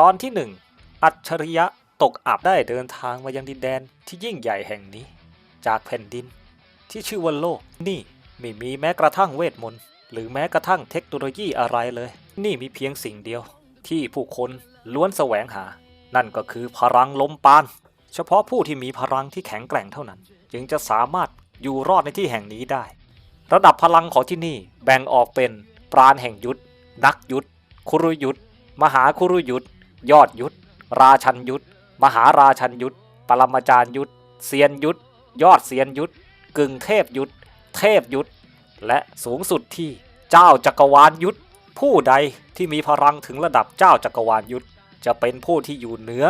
ตอนที่หนึ่งอัจฉริยะตกอับได้เดินทางมายังดินแดนที่ยิ่งใหญ่แห่งนี้ จากแผ่นดินที่ชื่อว่าโลก นี่ไม่มีแม้กระทั่งเวทมนต์ หรือแม้กระทั่งเทคโนโลยีอะไรเลย นี่มีเพียงสิ่งเดียว ที่ผู้คนล้วนแสวงหา นั่นก็คือพลังลมปาน เฉพาะผู้ที่มีพลังที่แข็งแกร่งเท่านั้น จึงจะสามารถอยู่รอดในที่แห่งนี้ได้ ระดับพลังของที่นี่แบ่งออกเป็นปราณแห่งยุทธนักยุทธคุรุยุทธมหาคุรุยุทธ ยอดยุทธ ราชันยุทธ มหาราชันยุทธ ปรมาจารย์ยุทธเซียนยุทธ ยอดเซียนยุทธ กึ่งเทพยุทธ เทพยุทธ และสูงสุดที่เจ้าจักรวาลยุทธ ผู้ใดที่มีพลังถึงระดับเจ้าจักรวาลยุทธ จะเป็นผู้ที่อยู่เหนือ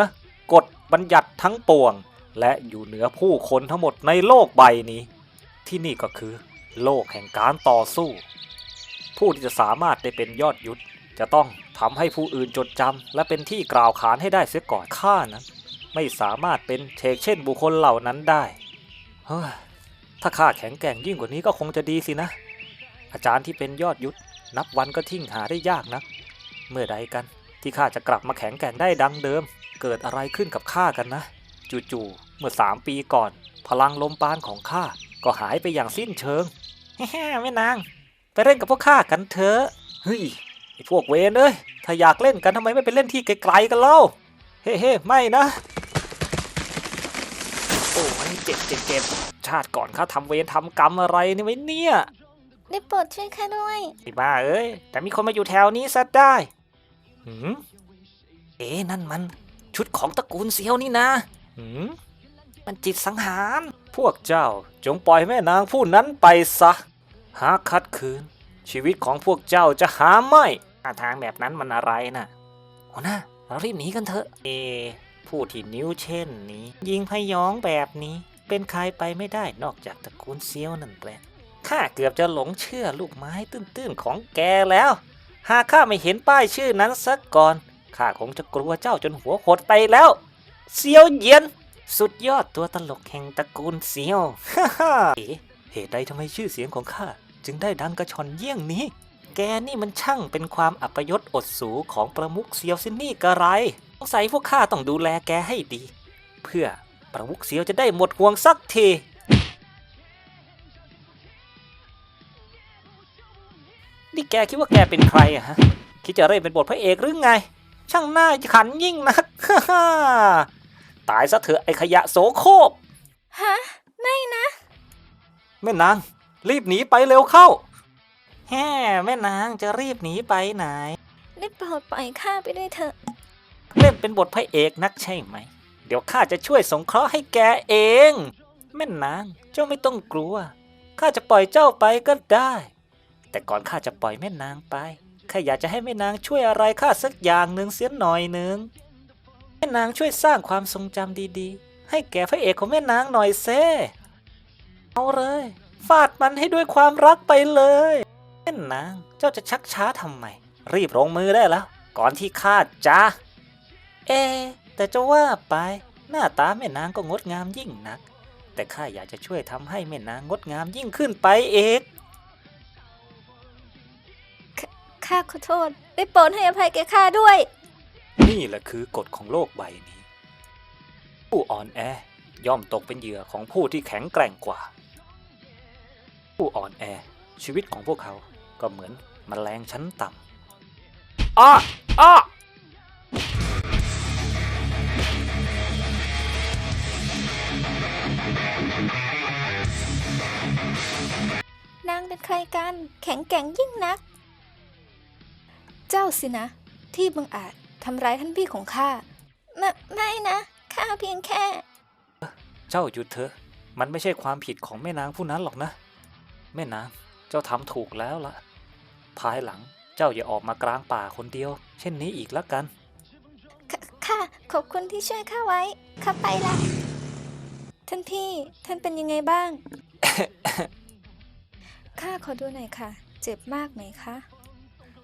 กฎบัญญัติทั้งปวง และอยู่เหนือผู้คนทั้งหมดในโลกใบนี้ ที่นี่ก็คือ โลกแห่งการต่อสู้ ผู้ที่จะสามารถได้เป็นยอดยุทธจะต้อง ทำให้ผู้อื่นจดจำและเป็นที่กล่าวขานให้ได้เสียก่อนข้านั้น ไม่สามารถเป็นเชกเช่นบุคคลเหล่านั้นได้เฮ้ยถ้าข้าแข็งแกร่งยิ่งกว่านี้ก็คงจะดีสินะ อาจารย์ที่เป็นยอดยุทธนับวันก็ทิ้งหาได้ยากนัก เมื่อใดกันที่ข้าจะกลับมาแข็งแกร่งได้ดังเดิม เกิดอะไรขึ้นกับข้ากันนะ จู่ๆเมื่อสามปีก่อน พลังลมปานของข้าก็หายไปอย่างสิ้นเชิงแฮ่แม่นาง ไปเล่นกับพวกข้ากันเถอะเฮ้ย ไอพวกเวนเอ้ย ถ้าอยากเล่นกันทำไมไม่ไปเล่นที่ไกลๆกันเล่า เฮ้ๆไม่นะ โอ้ยเจ็บเจ็บเจ็บชาติก่อนข้าทำเวรทำกรรมอะไรนี่ไว้เนี่ย ได้โปรดช่วยข้าด้วย ไอ้บ้าเอ้ย แต่มีคนมาอยู่แถวนี้ซะได้หืมเอ๊ะนั่นมัน ชุดของตระกูลเซียวนี่นะหืมมันจิตสังหาร พวกเจ้าจงปล่อยแม่นางผู้นั้นไปซะ หากคัดคืน ชีวิตของพวกเจ้าจะหาไม่ท่าทางแบบนั้นมันอะไรนะ่ะหัวหน้าเรารีบหนีกันเถอะ เอ ผู้ที่นิ้วเช่นนี้ ยิงพยองแบบนี้ เป็นใครไปไม่ได้นอกจากตระกูลเซียวนั่นแหละข้าเกือบจะหลงเชื่อลูกไม้ตื้นๆของแกแล้ว หากข้าไม่เห็นป้ายชื่อนั้นสักก่อนข้าคงจะกลัวเจ้าจนหัวหดไปแล้วเซียวเยียน สุดยอดตัวตลกแห่งตระกูลเซียวฮ่าฮ่าเอเหตุใดทำไมชื่อเสียงของข้า จึงได้ดังกระชอนเยี่ยงนี้ แกนี่มันช่างเป็นความอัปยศอดสูของประมุขเซียวซินนี่กระไรสงสัยพวกข้าต้องดูแลแกให้ดี เพื่อประมุขเซียวจะได้หมดห่วงสักทีนี่แกคิดว่าแกเป็นใครอะฮะ คิดจะเล่นเป็นบทพระเอกหรือไง ช่างหน้าขันยิ่งนัก ตายซะเถอะไอขยะโสโครกฮะ ไม่นะ แม่นาง รีบหนีไปเร็วเข้า แฮ่แม่นางจะรีบหนีไปไหน ได้โปรดปล่อยข้าไปด้วยเถอะ เล่นเป็นบทพระเอกนักใช่ไหม เดี๋ยวข้าจะช่วยสงเคราะห์ให้แกเอง แม่นาง เจ้าไม่ต้องกลัว ข้าจะปล่อยเจ้าไปก็ได้ แต่ก่อนข้าจะปล่อยแม่นางไป ข้าอยากจะให้แม่นางช่วยอะไรข้าสักอย่างหนึ่งเสียหน่อยหนึ่งแม่นางช่วยสร้างความทรงจำดีๆ ให้แก่พระเอกของแม่นางหน่อยเซ่เอาเลย ฟาดมันให้ด้วยความรักไปเลยแม่นาง เจ้าจะชักช้าทำไม รีบลงมือได้แล้ว ก่อนที่ข้าจะเอะแต่จะว่าไปหน้าตาแม่นางก็งดงามยิ่งนัก แต่ข้าอยากจะช่วยทำให้แม่นางงดงามยิ่งขึ้นไปเองข้าขอโทษ ได้โปรดให้อภัยแก่ข้าด้วย นี่แหละคือกฎของโลกใบนี้ ผู้อ่อนแอย่อมตกเป็นเหยื่อของผู้ที่แข็งแกร่งกว่า ผู้อ่อนแอ ชีวิตของพวกเขาก็เหมือนมแมลงชั้นต่ำอ้ออ้อนางเป็นใครกัน แข็งแกร่งยิ่งนัก เจ้าสินะ ที่บังอาจทำร้ายท่านพี่ของข้าไม่ไม่นะข้าเพียงแค่ เจ้าหยุดเถอะ มันไม่ใช่ความผิดของแม่นางผู้นั้นหรอกนะ แม่นางเจ้าทำถูกแล้วล่ะภายหลังเจ้าอย่าออกมากลางป่าคนเดียว เช่นนี้อีกแล้วกันค่ะค่ะขอบคุณที่ช่วยข้าไว้ข้าไปละท่านพี่ท่านเป็นยังไงบ้างข้าขอดูหน่อยค่ะ เจ็บมากไหมคะ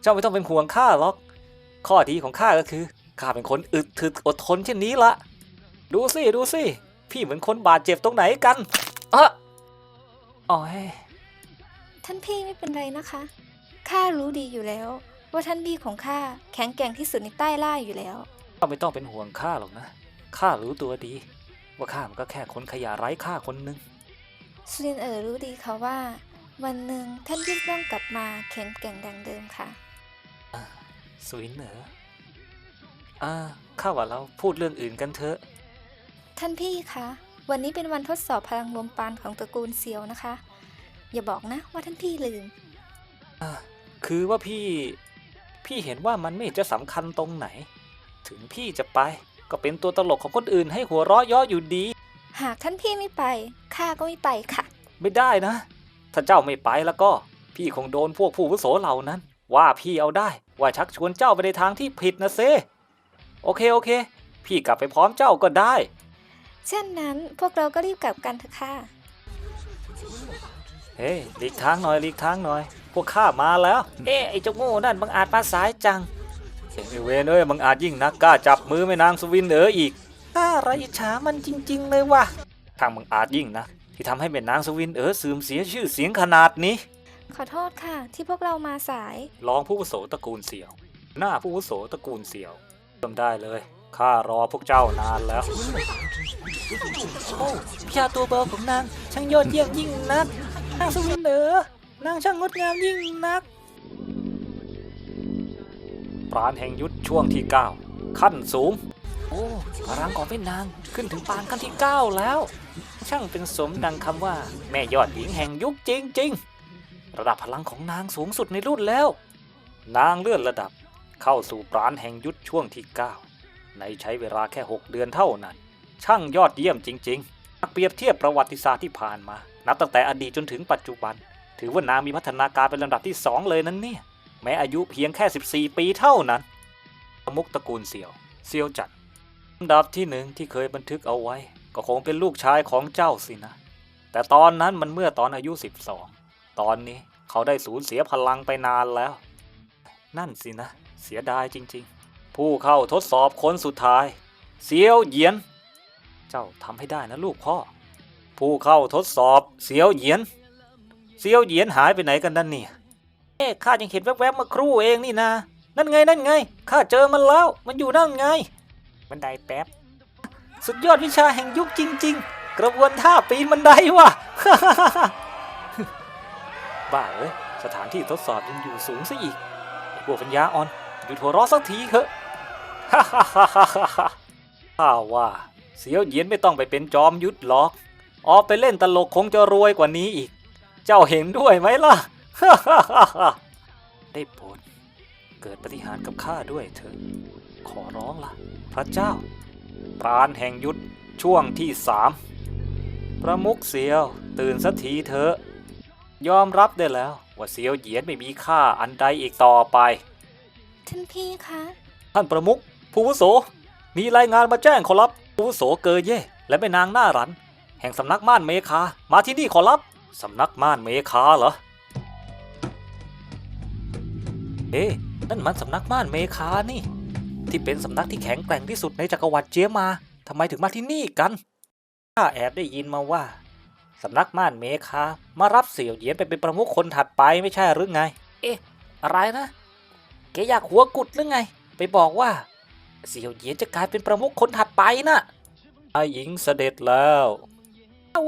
เจ้าไม่ต้องเป็นห่วงข้าหรอก ข้อดีของข้าก็คือข้าเป็นคนอึดถึกอดทนเช่นนี้ละดูสิดูสิพี่เหมือนคนบาดเจ็บตรงไหนกันอะอ๋อย ท่านพี่ไม่เป็นไรนะคะ ข้ารู้ดีอยู่แล้ว ว่าท่านพี่ของข้าแข็งแกร่งที่สุดในใต้ล่าอยู่แล้วก็ไม่ต้องเป็นห่วงข้าหรอกนะ ข้ารู้ตัวดี ว่าข้ามันก็แค่คนขยะไร้ค่าคนหนึ่งสุรินเอ๋อรู้ดีค่ะว่า วันหนึ่งท่านพี่ต้องกลับมาแข็งแกร่งดังเดิมค่ะสุวินเหรออ่าข้าว่าเราพูดเรื่องอื่นกันเถอะ ท่านพี่คะ วันนี้เป็นวันทดสอบพลังลมปานของตระกูลเซียวนะคะ อย่าบอกนะว่าท่านพี่ลืมคือว่าพี่ พี่เห็นว่ามันไม่เห็นจะสำคัญตรงไหน ถึงพี่จะไปก็เป็นตัวตลกของคนอื่นให้หัวเราะเย่ออยู่ดี หากท่านพี่ไม่ไปข้าก็ไม่ไปค่ะ ไม่ได้นะ ถ้าเจ้าไม่ไปแล้วก็ พี่คงโดนพวกผู้อาวุโสเหล่านั้น ว่าพี่เอาได้ ว่าชักชวนเจ้าไปในทางที่ผิดนะเซ โอเคโอเค พี่กลับไปพร้อมเจ้าก็ได้ เช่นนั้นพวกเราก็รีบกลับกันเถอะค่ะ เฮ้ยหลีกทางหน่อยหลีกทางหน่อย พวกข้ามาแล้ว เอ๊ะไอ้เจ้าโง่นั่นบังอาจมาสายจังเฮ้ยเวนเอ้ยบังอาจยิ่งนักกล้าจับมือแม่นางสวินเอ๋ออีกน่าไรอิจฉามันจริง ๆ เลยว่ะทางบังอาจยิ่งนะ ที่ทำให้แม่นางสวินเอ๋อเสื่อมเสียชื่อเสียงขนาดนี้ ขอโทษค่ะ ที่พวกเรามาสายรองผู้อาวุโสตระกูลเสี่ยว หน้าผู้อาวุโสตระกูลเสี่ยวเริ่มได้เลยข้ารอพวกเจ้านานแล้วโอ้พิชาตัวเบอร์ของนางช่างยอดเยี่ยมยิ่งนัก นางสวินเดอนางช่างงดงามยิ่งนัก ปราณแห่งยุทธช่วงที่ 9 ขั้นสูง โอ้พลังของแม่นางขึ้นถึงปานขั้นที่ 9 แล้ว ช่างเป็นสมดังคำว่า แม่ยอดหญิงแห่งยุคจริง ๆ ระดับพลังของนางสูงสุดในรุ่นแล้ว นางเลื่อนระดับเข้าสู่ปราณแห่งยุทธช่วงที่ 9 ในใช้เวลาแค่ 6 เดือนเท่านั้น ช่างยอดเยี่ยมจริงๆหากเปรียบเทียบประวัติศาสตร์ที่ผ่านมา นับตั้งแต่อดีตจนถึงปัจจุบัน ถือว่านางมีพัฒนาการเป็นลำดับที่ 2 เลยนั้นเนี่ย แม้อายุเพียงแค่ 14 ปีเท่านั้นประมุกตระกูลเสี่ยวเสี่ยวจัดลำดับที่หนึ่งที่เคยบันทึกเอาไว้ ก็คงเป็นลูกชายของเจ้าสินะ แต่ตอนนั้นมันเมื่อตอนอายุ 12 ตอนนี้เขาได้สูญเสียพลังไปนานแล้ว นั่นสินะ เสียดายจริง ๆ ผู้เข้าทดสอบคนสุดท้ายเสียวเหยียน เจ้าทำให้ได้นะลูกพ่อ ผู้เข้าทดสอบเสียวเหยียน เสียวเหยียนหายไปไหนกันนั่นเนี่ยเอ๊ะข้ายังเห็นแวบๆเมื่อครู่เองนี่นะนั่นไงนั่นไงข้าเจอมันแล้ว มันอยู่นั่นไง บันไดแป๊บ สุดยอดวิชาแห่งยุคจริง ๆ กระบวนท่าปีนบันไดว่ะบ้าเอ้ยสถานที่ทดสอบยังอยู่สูงซะอีกไอ้พวกปัญญาอ่อนหยุดหัวเราะสักทีเถอะข้าว่าเสียวเหยียนไม่ต้องไปเป็นจอมยุทธหรอก ออกไปเล่นตลกคงจะรวยกว่านี้อีก เจ้าเห็นด้วยไหมล่ะ ได้โปรดเกิดปฏิหารย์กับข้าด้วยเถอะ ขอร้องล่ะ พระเจ้า ปราณแห่งยุทธช่วงที่สามประมุกเสียว ตื่นสักทีเถอะ ยอมรับได้แล้ว ว่าเสียวเหยียนไม่มีค่าอันใดอีกต่อไป ท่านพี่คะ ท่านประมุขผู้อาวุโส มีรายงานมาแจ้งขอรับผู้อาวุโสเกยเย่และแม่นางหน้ารัน แห่งสำนักม่านเมคา มาที่นี่ขอรับ สำนักม่านเมคาเหรอ เอ๊นั่นมันสำนักม่านเมคานี่ ที่เป็นสำนักที่แข็งแกร่งที่สุดในจักรวรรดิเจียมาทำไมถึงมาที่นี่กันข้าแอบได้ยินมาว่าสำนักม่านเมคา มารับเสี่ยวเหยียนไปเป็นประมุขคนถัดไปไม่ใช่หรือไง เอ๊ะ อะไรนะแกอยากหัวกุดหรือไง ไปบอกว่า เสี่ยวเหยียนจะกลายเป็นประมุขคนถัดไปนะ่ะนายหญิงเสด็จแล้ว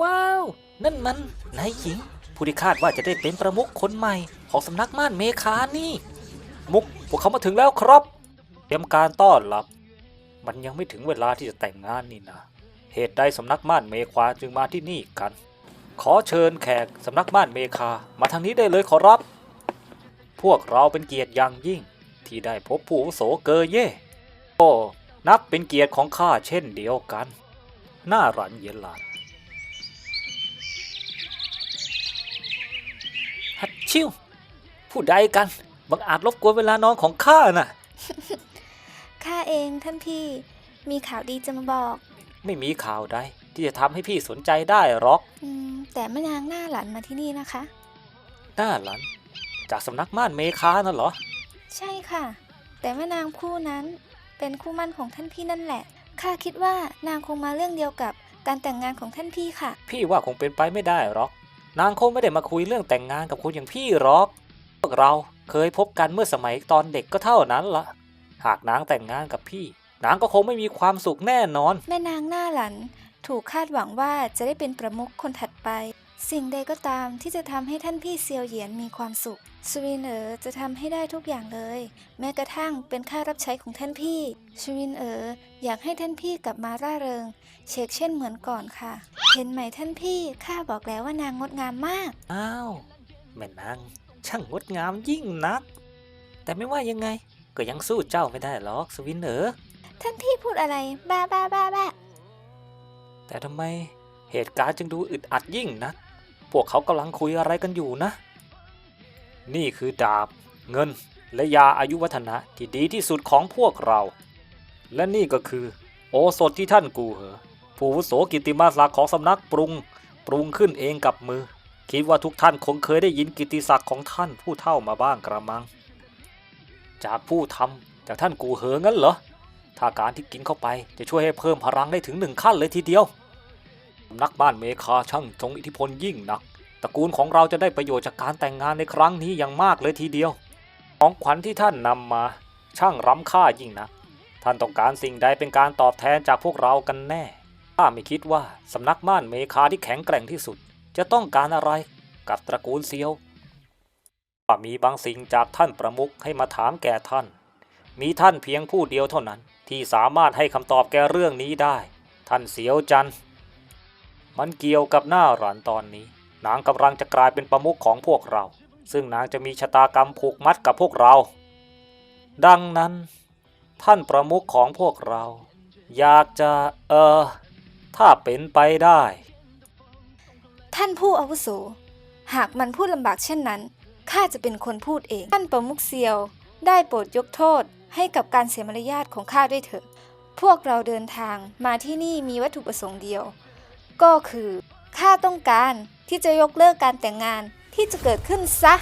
ว้าว นั่นมันนายหญิง ผู้ที่คาดว่าจะได้เป็นประมุขคนใหม่ของสำนักม่านเมคานี่ มุกพวกเขามาถึงแล้วครับ เตรียมการต้อนรับ มันยังไม่ถึงเวลาที่จะแต่งงานนี่นะ เหตุใดสำนักม่านเมคาจึงมาที่นี่กัน ขอเชิญแขกสำนักม่านเมคามาทางนี้ได้เลยขอรับ พวกเราเป็นเกียรติอย่างยิ่ง ที่ได้พบผู้โสเกเย่โอ้นับเป็นเกียรติของข้าเช่นเดียวกัน หน้ารันเยนหลาน ชิวผู้ใดกันบังอาจรบกวนเวลานอนของข้าน่ะ ข้าเองท่านพี่มีข่าวดีจะมาบอก ไม่มีข่าวใดที่จะทำให้พี่สนใจได้หรอก อืม แต่แม่นางหน้าหลันมาที่นี่นะคะ หน้าหลัน จากสำนักม่านเมคาน่ะเหรอ ใช่ค่ะ แต่แม่นางคู่นั้นเป็นคู่มั่นของท่านพี่นั่นแหละ ข้าคิดว่านางคงมาเรื่องเดียวกับการแต่งงานของท่านพี่ค่ะ พี่ว่าคงเป็นไปไม่ได้หรอก นางคงไม่ได้มาคุยเรื่องแต่งงานกับคุณอย่างพี่หรอก พวกเราเคยพบกันเมื่อสมัยตอนเด็กก็เท่านั้นละ หากนางแต่งงานกับพี่ นางก็คงไม่มีความสุขแน่นอน แม่นางหน้าหลัน ถูกคาดหวังว่าจะได้เป็นประมุขคนถัดไป สิ่งใดก็ตามที่จะทำให้ท่านพี่เซียวเหยียนมีความสุขชวินเอ๋อจะทำให้ได้ทุกอย่างเลย แม้กระทั่งเป็นข้ารับใช้ของท่านพี่ชวินเอ๋ออยากให้ท่านพี่กลับมาร่าเริง เชกเช่นเหมือนก่อนค่ะ เห็นไหมท่านพี่ข้าบอกแล้วว่านางงดงามมาก อ้าวแม่นางช่างงดงามยิ่งนัก แต่ไม่ว่ายังไง ก็ยังสู้เจ้าไม่ได้หรอกสวินเนอร์ท่านพี่พูดอะไร บ้าบ้าบ้าบ้าแต่ทำไมเหตุการณ์จึงดูอึดอัดยิ่งนะ พวกเขากำลังคุยอะไรกันอยู่นะ นี่คือดาบ เงิน และยาอายุวัฒนะที่ดีที่สุดของพวกเรา และนี่ก็คือ โอสถที่ท่านกูเหอ ผู้วุโสกิตติมาศักดิ์ของสำนักปรุง ปรุงขึ้นเองกับมือ คิดว่าทุกท่านคงเคยได้ยินกิตติศักดิ์ของท่านผู้เท่ามาบ้างกระมัง จากผู้ทำจากท่านกูเหองั้นเหรอถ้าการที่กินเข้าไปจะช่วยให้เพิ่มพลังได้ถึงหนึ่งขั้นเลยทีเดียว นักบ้านเมคาช่างทรงอิทธิพลยิ่งนัก ตระกูลของเราจะได้ประโยชน์จากการแต่งงานในครั้งนี้อย่างมากเลยทีเดียว ของขวัญที่ท่านนำมาช่างร้ำค่ายิ่งนักท่านต้องการสิ่งใดเป็นการตอบแทนจากพวกเรากันแน่ข้าไม่คิดว่าสำนักม่านเมคาที่แข็งแกร่งที่สุด จะต้องการอะไรกับตระกูลเซียวว่ามีบางสิ่งจากท่านประมุขให้มาถามแก่ท่าน มีท่านเพียงผู้เดียวเท่านั้น ที่สามารถให้คำตอบแก่เรื่องนี้ได้ ท่านเสียวจันทร์ มันเกี่ยวกับหน้าหลานตอนนี้ นางกำลังจะกลายเป็นประมุขของพวกเรา ซึ่งนางจะมีชะตากรรมผูกมัดกับพวกเรา ดังนั้น ท่านประมุขของพวกเรา อยากจะเออถ้าเป็นไปได้ ท่านผู้อาวุโส หากมันพูดลำบากเช่นนั้น ข้าจะเป็นคนพูดเอง ท่านประมุขเซียว ได้โปรดยกโทษให้กับการเสียมารยาทของข้าด้วยเถอะ พวกเราเดินทางมาที่นี่มีวัตถุประสงค์เดียว ก็คือข้าต้องการที่จะยกเลิกการแต่งงานที่จะเกิดขึ้นซะ